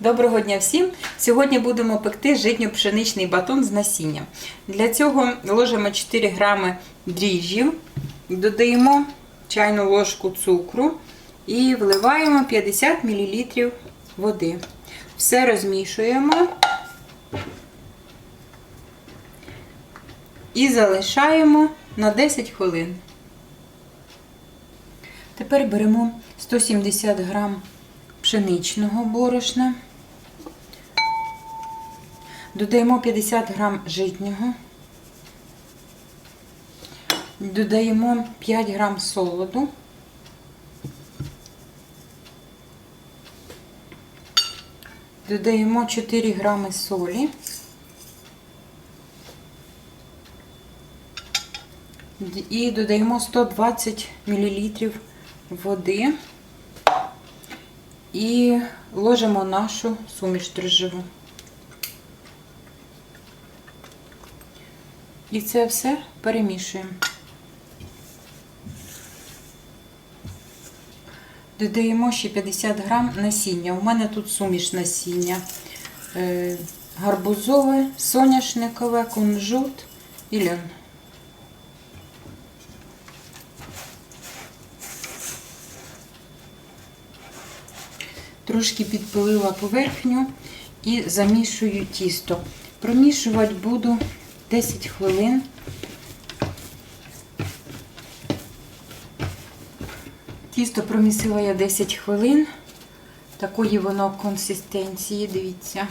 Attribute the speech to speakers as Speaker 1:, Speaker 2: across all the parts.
Speaker 1: Доброго дня всім! Сьогодні будемо пекти житньо-пшеничний батон з насінням. Для цього ложимо 4 грами дріжджів, додаємо чайну ложку цукру і вливаємо 50 мл води. Все розмішуємо і залишаємо на 10 хвилин. Тепер беремо 170 грам пшеничного борошна. Додаємо 50 грам житнього. Додаємо 5 грам солоду. Додаємо 4 грами солі. І додаємо 120 мл води. І ложимо нашу суміш дрожжеву. І це все перемішуємо. Додаємо ще 50 грам насіння. У мене тут суміш насіння. Е, Гарбузове, соняшникове, кунжут і льон. Трошки підпилила поверхню і замішую тісто. Промішувати буду 10 хвилин. Тісто промісила я 10 хвилин. Такої воно консистенції, дивіться.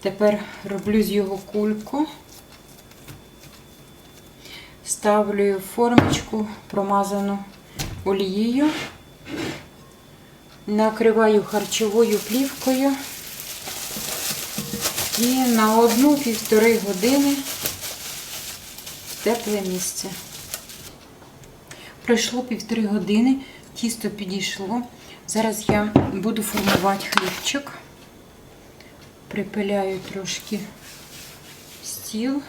Speaker 1: Тепер роблю з його кульку. Ставлю формочку, промазану олією. Накриваю харчовою плівкою і на одну-півтори години в тепле місце. Пройшло півтори години, тісто підійшло. Зараз я буду формувати хлібчик. Припиляю трошки стіл,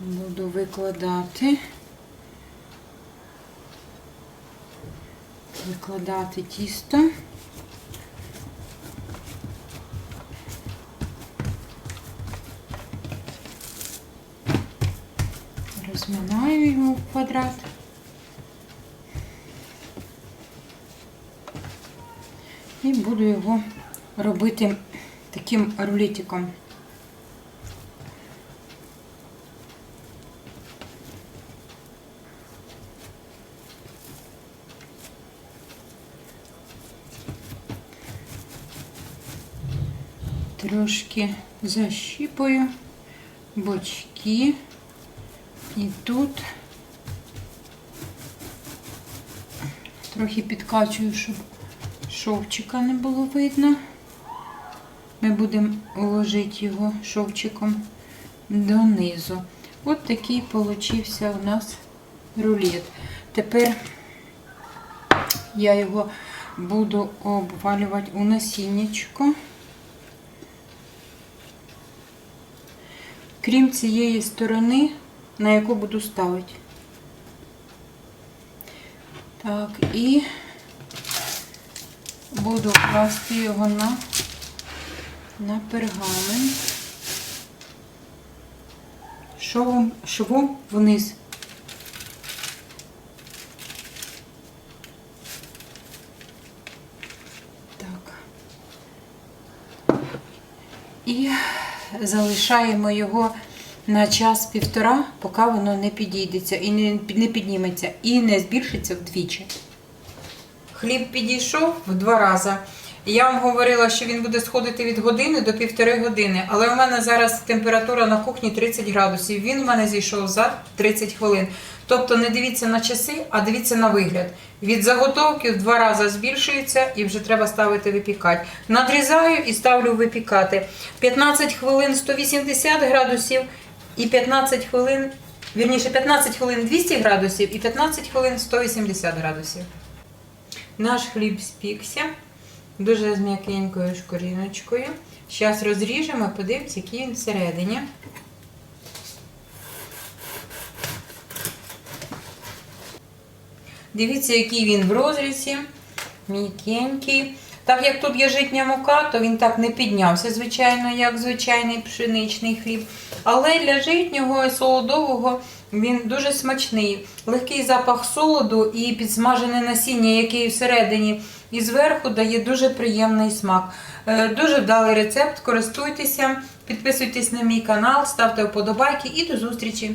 Speaker 1: буду викладати. Викладати тісто. Розминаю його в квадрат. І буду його робити таким рулетиком. Трошки защіпаю бочки і тут трохи підкачую, щоб шовчика не було видно. Ми будемо уложити його шовчиком донизу. От такий получився у нас рулет. Тепер я його буду обвалювати у насіннячко. Крім цієї сторони, на яку буду ставити. Так, і буду класти його на, на пергамент. Шовом, швом вниз. Так. І залишаємо його на час-півтора, поки воно не підійдеться і не, не підніметься, і не збільшиться вдвічі. Хліб підійшов в два рази. Я вам говорила, що він буде сходити від години до півтори години, але у мене зараз температура на кухні 30 градусів. Він у мене зійшов за 30 хвилин. Тобто не дивіться на часи, а дивіться на вигляд. Від заготовки в два рази збільшується і вже треба ставити випікати. Надрізаю і ставлю випікати. 15 хвилин 180 градусів і 15 хвилин, вірніше 15 хвилин 200 градусів і 15 хвилин 180 градусів. Наш хліб спікся дуже з м'якенькою шкоріночкою. Зараз розріжемо, подивимось, який він всередині. Дивіться, який він в розрізі, м'якенький. Так як тут є житня мука, то він так не піднявся, звичайно, як звичайний пшеничний хліб. Але для житнього і солодового він дуже смачний. Легкий запах солоду і підсмажене насіння, яке всередині і зверху дає дуже приємний смак. Е, Дуже вдалий рецепт, користуйтеся, підписуйтесь на мій канал, ставте вподобайки і до зустрічі!